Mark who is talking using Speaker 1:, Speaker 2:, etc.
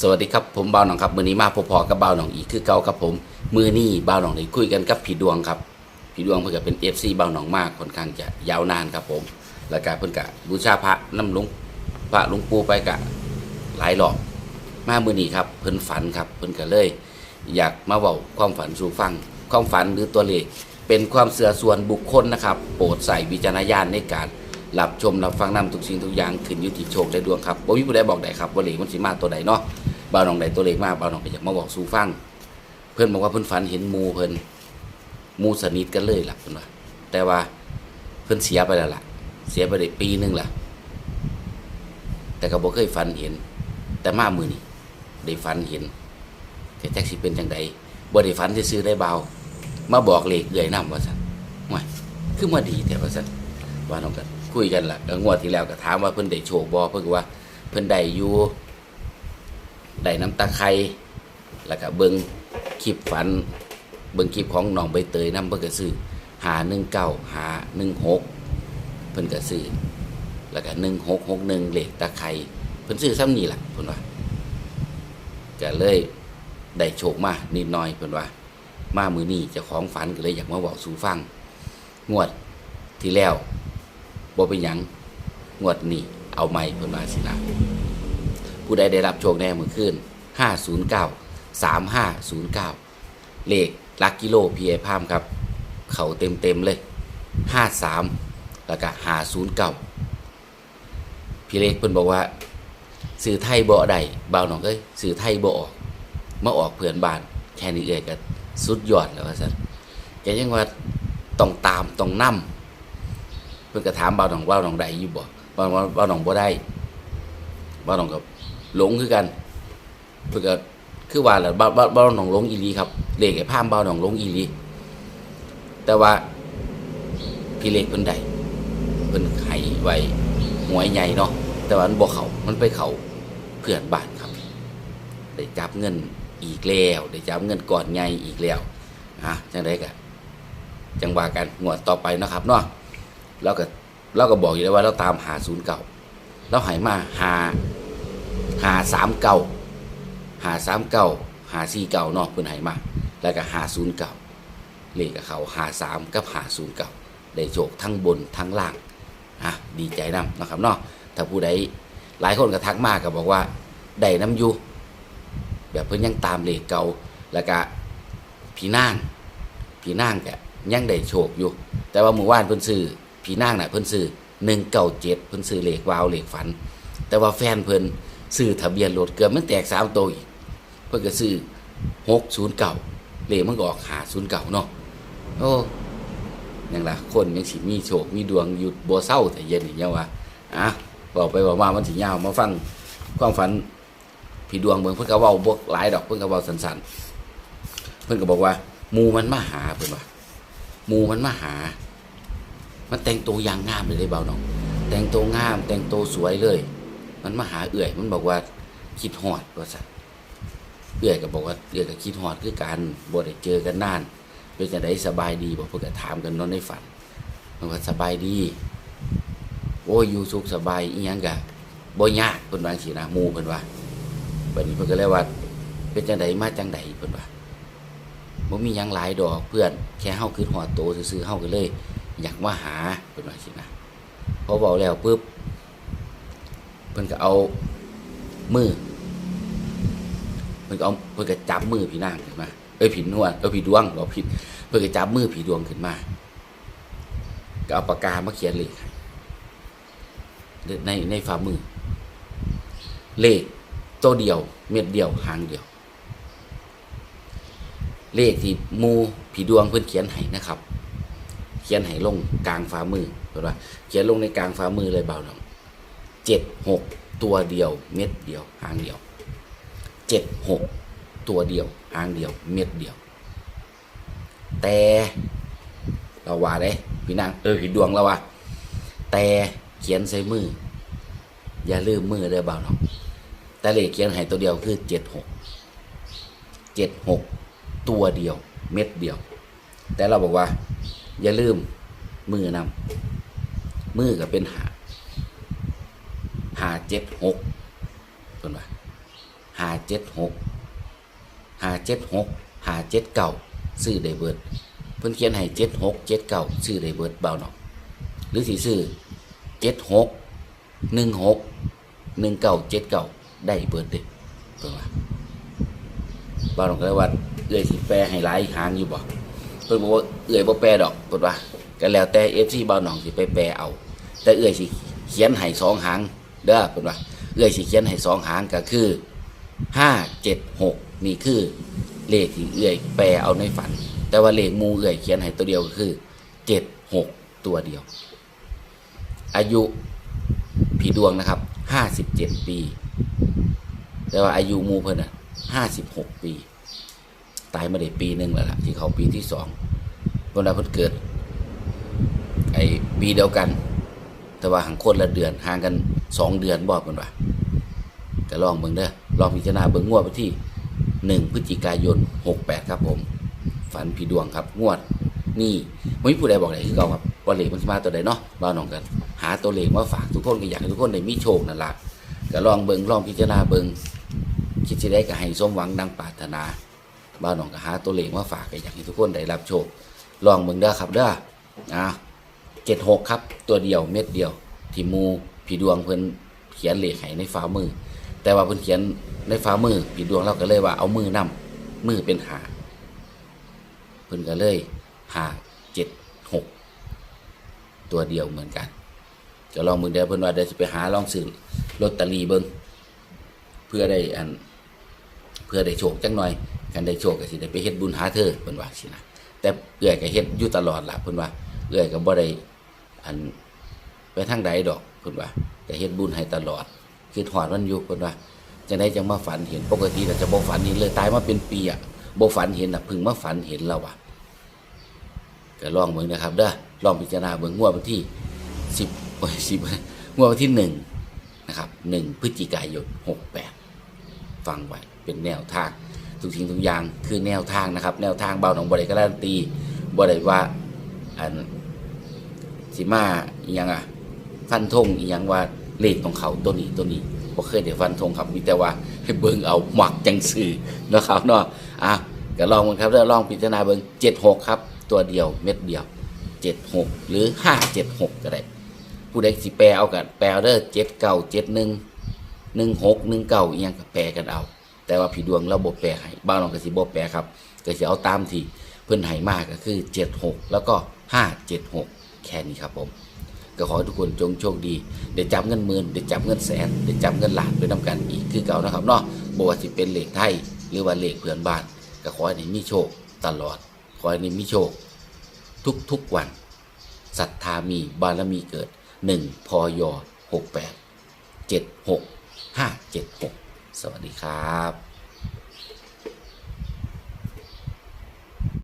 Speaker 1: สวัสดีครับผมบ่าวหนองครับมือนี้มาพบๆกับบ่าวหนองอีกคือเก่าครับผมมือนี้บ่าวหนองได้คุยกันกับผีดวงครับผีดวงเพิ่นก็เป็น FC บ่าวหนองมากค่อนข้างจะยาวนานครับผมแล้วก็เพิ่อนก็บูชาพระน้ำหลวงพระหลวงปู่ไปกะหลายรอบมามือนี้ครับเพิ่อนฝันครับเพิ่อนก็เลย อยากมาเว้าความฝันสู่ฟัง ความฝันหรือตัวเลขเป็นความเสื่อส่วนบุคคลนะครับ โปรดใส่วิจารณญาณในการรับชมรับฟังนำทุกสิ่งทุกอย่างขึ้นอยู่ที่โชคและดวงครับบ่มีผู้ใดบอกได้ครับว่าเลขมันสิมาตัวใดเนาะ บ่าวน้องใดตัวเลขมาบ่าวน้องก็อยากมาบอกสู่ฟัง เพิ่อนบอกว่าเพิ่อนฝันเห็นมูเพิ่อนมูสนิทกันเลยล่ะเพิ่นว่าแต่ว่าเพิ่อนเสียไปแล้วล่ะ เสียไปได้ปีหนึงล่ะ แต่ก็บ่เคยฝันเห็น แต่มามือนี้ได้ฝันเห็นแต่แจ็คสิเป็นจังใดบ่ได้ฝันซื่อได้เบามาบอกเลขเอื่อยนำว่าซั่นห่วยคือมาดีแต่ว่าซั่นว่าน้องกันคุยกันล่ะงวดที่แล้วก็ถามว่าเพิ่อนได้โชคบ่เพิ่นก็ว่า เพิ่อนได้อยู่ ได้น้ำตาไครแล้วก็เบิ่งคลิปฝัน เบิ่งคลิปของน้องใบเตยนำเพิ่นก็ซื้อ519 516เก่าหาหนึ่งฮกเพิ่นก็ซื้อแล้วก็1661เหลขตาไครเพิ่นซื้อซ้ำนี่แหละเพิ่นว่าก็เลยได้โชคมานิดหน่อยเพิ่นว่า มามือนี้เจ้าของฝันก็เลยอยากมาบอกสู่ฟัง งวดที่แล้วบ่เป็นหยังงวดนี้เอาใหม่เพิ่นว่าสินะ ผู้ใดได้รับโชคแน่มือขึ้น509 3509 เลขลักกิโลพีไอพามครับ เขาเต็มเต็มเลย 53 แล้วก็509 พี่เล็กเพิ่นบอกว่าสื่อไทยบ่ได้บ่าวน้องเอ้ยสื่อไทยบ่ออก มาออกเพื่อนบ้าน แค่นี้เองก็สุดยอดแล้วว่าซั่นแกยังว่าต้องตามต้องนำเพิ่นก็ถามบ่าวหนองบ่าวหนองใดอยู่บ่บ่าวบ่าวบ่าหนองบ่ได้บ่าวหนองก็ หลงคือกันเพิ่นก็คือว่าแหละบ่าวบ่าวบ่าหนองหลงอีหลีครับเลขไอ้พามบ่าวหนองหลงอีหลีแต่ว่าพี่เล็กเพิ่นได้เพิ่นให้ไว้หวยใหญ่เนาะแต่ว่ามันบ่เขามันไปเขาเพื่อนบ้านครับ ได้จับเงินอีกแล้วได้จับเงินก่อนใหญ่อีกแล้วอะจังไดกะจังว่ากันงวดต่อไปนะครับเนาะเราก็เราก็บอกอยู่แล้วว่าเราตามหาศูนย์เก่าเราหายมาหา หาสามเก่าหาสามเก่าหาสี่เก่าเนาะเพิ่นใหามาแล้วก็หาศูนย์เก่าเลขกับเขาหาสามกับหาศูนย์เก่าได้โชคทั้งบนทั้งล่างอะดีใจนำนะครับเนาะถ้าผู้ใดหลายคนก็ทักมากก็บอกว่าได้น้ำอยูแบบเพิ่นยังตามเลขเก่าแล้วก็พี่นางพี่นางก็ยังได้โชคอยู่ แต่ว่าเมื่อวานเพิ่นซื้อพี่นางน่ะเพิ่นซื้อ197เพิ่นซื้อเลขวาวเลขฝัน แต่ว่าแฟนเพิ่น ซื้อทะเบียนรถเกือบมันแตกสามตัวอีกเพิ่นก็ซื้อ609เก่าเลขมันก็ออก509เก่านาะโอ้ยังละคนยังสิมีโชคมีดวงอยู่บ่เศร้าแต่เย็นนี่ยังว่าอะบอกไปบอกมามันสิยาวมาฟังความฝันพี่ดวงเมืองเพิ่นก็เว้าบวกหลายดอกเพิ่นก็เว้าสั้นๆเพิ่นก็บอกว่ามูมันมาหาเพิ่นว่ามูมันมาหา มันแต่งตัวอย่างงามเลยได้เบาน้องแต่งตัวงาม แต่งตัวสวยเลย มันมาหาเอื่อย มันบอกว่าคิดฮอดว่าซั่นเอื่อยก็บอกว่าเอื่อยก็คิดฮอดคือกันบ่ได้เจอกันนาน เป็นจังได้สบายดีบ่เพิ่นก็ถามกันนอนในฝันมันว่าสบายดี โอ้ยอยู่สุขสบายอีหยังก็บ่ยากเพิ่นว่าจังซี่นะหมู่เพิ่นว่าบัดนี้เพิ่นก็เลยว่า เป็นจังไดมาจังไดเพิ่นว่าบ่มีหยังหลายดอกเพื่อนแค่เฮาคิดฮอดโตซื่อๆเฮาก็เลย อยากมาหาเพิ่นว่าสินะพอเว้าแล้วปุ๊บ เพิ่นก็เอามือเพิ่นก็เอาเพิ่นก็จับมือพี่นางขึ้นมาเอ้ยผีนวลเอ้ยผีดวงบอกผิด เพิ่นก็จับมือผีดวงขึ้นมาก็เอาปากกามาเขียนเลขในในฝ่ามือ เลขตัวเดียว เม็ดเดียวหางเดียว เลขที่มูผีดวงเพื่อนเขียนให้นะครับ เขียนให้ลงกลางฝ่ามือเห็นปะเขียนลงในกลางฝ่ามือเลยเบาหน่อย เจ็ดหกตัวเดียว เม็ดเดียวหางเดียวเจ็ดหกตัวเดียวหางเดียว เม็ดเดียว แต่เราว่าเลยพี่นางเออผีดวงเราว่าแต่เขียนใส่มือ อย่าลืมมือเด้อเบาหน่อยแต่เลขเขียนให้ตัวเดียวคือเจ็ดหกเจ็ดหกตัวเดียว เม็ดเดียว แต่เราบอกว่า อย่าลืมมือนำมือก็เป็นหา หาเจ็ดหกเพิ่นว่าหาเจ็ดหกหาเจ็ดหกหาเจ็ดเก่าซื้อได้เบิด เพิ่นเขียนให้เจ็ดหกเจ็ดเก่าซื้อได้เบิดเบาหนอกหรือสีซื้อเจ็ดหกหนึ่งหกหนึ่งเก่าเจ็ดเก่าได้เบิดเด้เพิ่นว่าเบาหนอกก็เลยว่าเอื้อยสิแปลให้หลายหางอยู่บ่เพิ่นบอกว่าเอื้อยบ่แปลดอกเพิ่นว่าก็แล้วแต่ FC เบาหนองสิไปแปลเอา แต่เอื้อยสิเขียนให้สองหาง เด้อเพิ่นว่าเอื้อยสิเขียนให้สองหางก็คือห้าเจ็ดหกนี่คือเลขที่เอื้อยแปลเอาในฝัน แต่ว่าเลขมูเอื้อยเขียนให้ตัวเดียวก็คือเจ็ดหกตัวเดียว อายุผีดวงนะครับห้าสิบเจ็ดปี แต่ว่าอายุมูเพิ่นอะห้าสิบหกปี ตายมาได้ปีหนึ่งแล้วล่ะที่เขาปีที่สองเวลาเพิ่นเกิด ไอ้ปีเดียวกัน แต่ว่าห่างคนละเดือนห่างกัน สองเดือนบอกกันว่าก็ลองเบิ่งเด้อลองพิจารณาเบิ่งงวดไปที่หนึ่งพฤศจิกายนหกแปดครับผม ฝันผีดวงครับ งวด นี่ไม่มีผู้ใดบอกไหนคือเก่าครับว่าเหลขมันมาตัวใดเนาะบ้านน้องกัน หาตัวเหลขมาฝากทุกคนก็อยากให้ทุกคนได้มีโชคนั่นละก็ลองเบิ่งลองพิจารณาเบิ่งคิดสิได้ก็ให้สมหวังดังปรารถนาบ้านน้องก็หาตัวเหลขมาฝากก็อยากให้ทุกคนได้รับโชคลองเบิ่งเด้อครับเด้ออะเจ็ดหกครับ ตัวเดียวเม็ดเดียวที่มู ผีดวงเพิ่นเขียนเลขให้ในฝ่ามือ แต่ว่าเพิ่นเขียนในฝ่ามือผีดวงเราก็เลยว่าเอามือนำมือเป็นหาเพิ่นก็เลยหาเจ็ดหกตัวเดียวเหมือนกันจะลองมือเดียวเพิ่นว่าเดี๋ยวจะไปหาลองซื้อลอตเตอรี่เบิ่งเพื่อได้อันเพื่อได้โชคจังหน่อยกันได้โชคก็สิได้ไปเฮ็ดบุญหาเธอเพิ่นว่าสินะแต่เอื้อยก็เฮ็ดอยู่ตลอดล่ะเพิ่นว่าเอื้อยก็บ่ได้อันไปทางใดดอก เพิ่นว่าก็เฮ็ดบุญให้ตลอดคิดฮอดมันอยู่เพิ่นว่าจังได๋จังมาฝันเห็นปกติแล้วจะบ่ฝันเห็นเลยตายมาเป็นปีอะบ่ฝันเห็นน่ะพิ่งมาฝันเห็นแล้วว่ะก็ลองเบิ่งนะครับเด้อลองพิจารณาเบิ่งงวดวันที่10โอ้ย10งวดวันที่1นะครับ1พฤศจิกายน68ฟังไว้เป็นแนวทางทุกสิ่งทุกอย่างคือแนวทางนะครับ แนวทางเบาหนองบริการันตีบริว่าอันสิมาอหยังอะ ฟันธงอีหยังว่าเลขของเขาตัวนี้ตัวนี้บ่เคยได้ฟันธงครับมีแต่ว่าให้เบิ่งเอาหมักจังสื่อนะครับเนาะอะก็ลองมันครับแล้วลองพิจารณาเบิ่ง76 ครับ ตัวเดียวเม็ดเดียว 76 หรือ 576 ก็ได้ ผู้ใดสิแปลเอากันแปลเอาเด้อ79 71หนึ่งหกหนึ่งเก้าอีหยังก็แปลกันเอา แต่ว่าผีดวงเราบ่แปลให้บ้านเราก็สิบ่แปลครับก็สิเอาตามที่เพิ่นให้มากก็คือเจ็ดหกแล้วก็ห้าเจ็ดหกแค่นี้ครับผม ก็ขอให้ทุกคนจงโชคดีเดี๋ยวจับเงินหมื่นเดี๋ยวจับเงินแสนเดี๋ยวจับเงินล้านไปนํกันอีกคือเก่านะครับเนาะบ่ว่าสิเป็นเหลขไทยหรือว่าเหลขเพื่อนบ้านก็ขอให้ได้มีโชคตลอดขอให้ได้มีโชค ทุกๆวันศรัทธามีบารมีเกิดหนึ่งพยหกแปดเจ็ดหกห้าเจ็ดหกสวัสดีครับ